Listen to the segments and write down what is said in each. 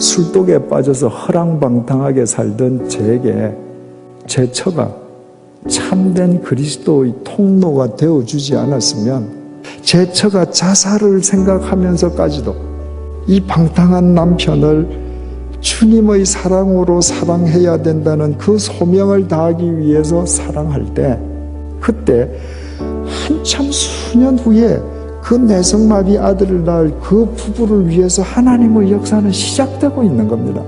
술독에 빠져서 허랑방탕하게 살던 제게 제 처가 참된 그리스도의 통로가 되어주지 않았으면 제 처가 자살을 생각하면서까지도 이 방탕한 남편을 주님의 사랑으로 사랑해야 된다는 그 소명을 다하기 위해서 사랑할 때 그때 한참 수년 후에 그 내성마비 아들을 낳을 그 부부를 위해서 하나님의 역사는 시작되고 있는 겁니다.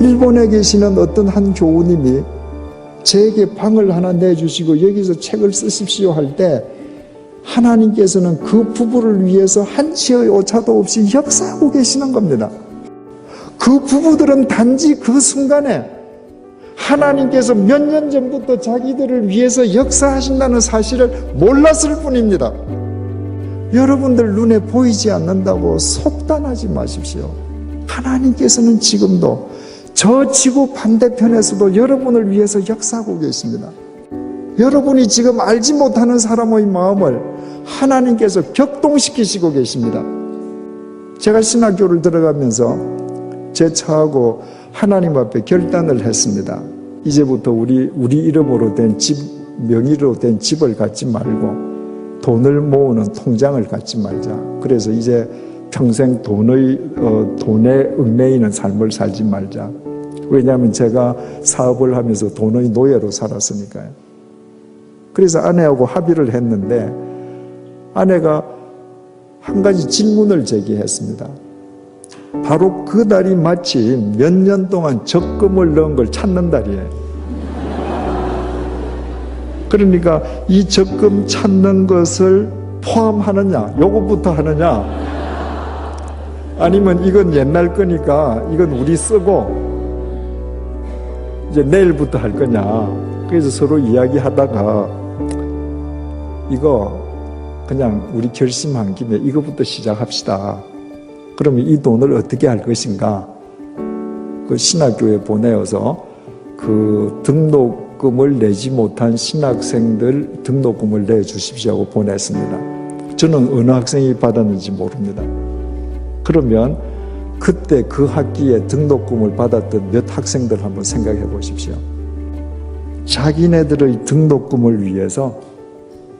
일본에 계시는 어떤 한 교우님이 제게 방을 하나 내주시고 여기서 책을 쓰십시오 할 때 하나님께서는 그 부부를 위해서 한치의 오차도 없이 역사하고 계시는 겁니다. 그 부부들은 단지 그 순간에 하나님께서 몇 년 전부터 자기들을 위해서 역사하신다는 사실을 몰랐을 뿐입니다. 여러분들 눈에 보이지 않는다고 속단하지 마십시오. 하나님께서는 지금도 저 지구 반대편에서도 여러분을 위해서 역사하고 계십니다. 여러분이 지금 알지 못하는 사람의 마음을 하나님께서 격동시키시고 계십니다. 제가 신학교를 들어가면서 제 처하고 하나님 앞에 결단을 했습니다. 이제부터 우리 우리 이름으로 된 집 명의로 된 집을 갖지 말고 돈을 모으는 통장을 갖지 말자. 그래서 이제 평생 돈의 어, 돈에 얽매이는 삶을 살지 말자. 왜냐하면 제가 사업을 하면서 돈의 노예로 살았으니까요. 그래서 아내하고 합의를 했는데 아내가 한 가지 질문을 제기했습니다. 바로 그 달이 마치 몇년 동안 적금을 넣은 걸 찾는 달이에요. 그러니까 이 적금 찾는 것을 포함하느냐, 요것부터 하느냐, 아니면 이건 옛날 거니까 이건 우리 쓰고 이제 내일부터 할 거냐. 그래서 서로 이야기하다가 이거 그냥 우리 결심한 김에 이거부터 시작합시다. 그러면 이 돈을 어떻게 할 것인가? 그 신학교에 보내어서 그 등록 금을 내지 못한 신학생들 등록금을 내 주십시오 하고 보냈습니다. 저는 어느 학생이 받았는지 모릅니다. 그러면 그때 그 학기에 등록금을 받았던 몇 학생들 한번 생각해 보십시오. 자기네들의 등록금을 위해서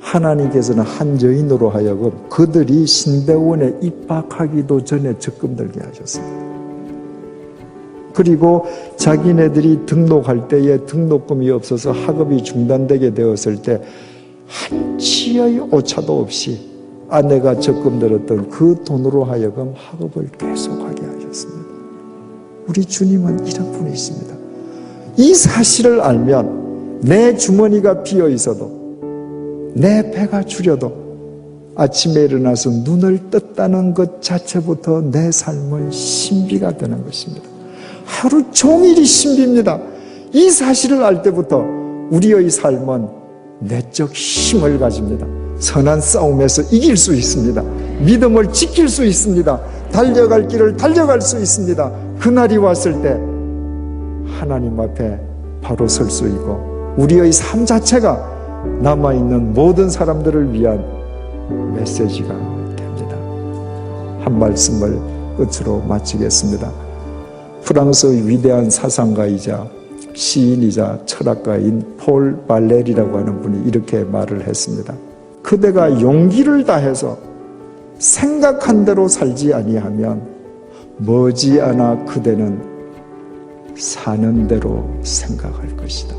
하나님께서는 한 여인으로 하여금 그들이 신대원에 입학하기도 전에 적금 들게 하셨습니다. 그리고 자기네들이 등록할 때에 등록금이 없어서 학업이 중단되게 되었을 때 한치의 오차도 없이 아내가 적금 들었던 그 돈으로 하여금 학업을 계속하게 하셨습니다. 우리 주님은 이런 분이십니다. 이 사실을 알면 내 주머니가 비어 있어도 내 배가 줄여도 아침에 일어나서 눈을 떴다는 것 자체부터 내 삶은 신비가 되는 것입니다. 하루 종일이 신비입니다. 이 사실을 알 때부터 우리의 삶은 내적 힘을 가집니다. 선한 싸움에서 이길 수 있습니다. 믿음을 지킬 수 있습니다. 달려갈 길을 달려갈 수 있습니다. 그날이 왔을 때 하나님 앞에 바로 설 수 있고 우리의 삶 자체가 남아있는 모든 사람들을 위한 메시지가 됩니다. 한 말씀을 끝으로 마치겠습니다. 프랑스의 위대한 사상가이자 시인이자 철학가인 폴 발레리라고 하는 분이 이렇게 말을 했습니다. 그대가 용기를 다해서 생각한 대로 살지 아니하면 머지않아 그대는 사는 대로 생각할 것이다.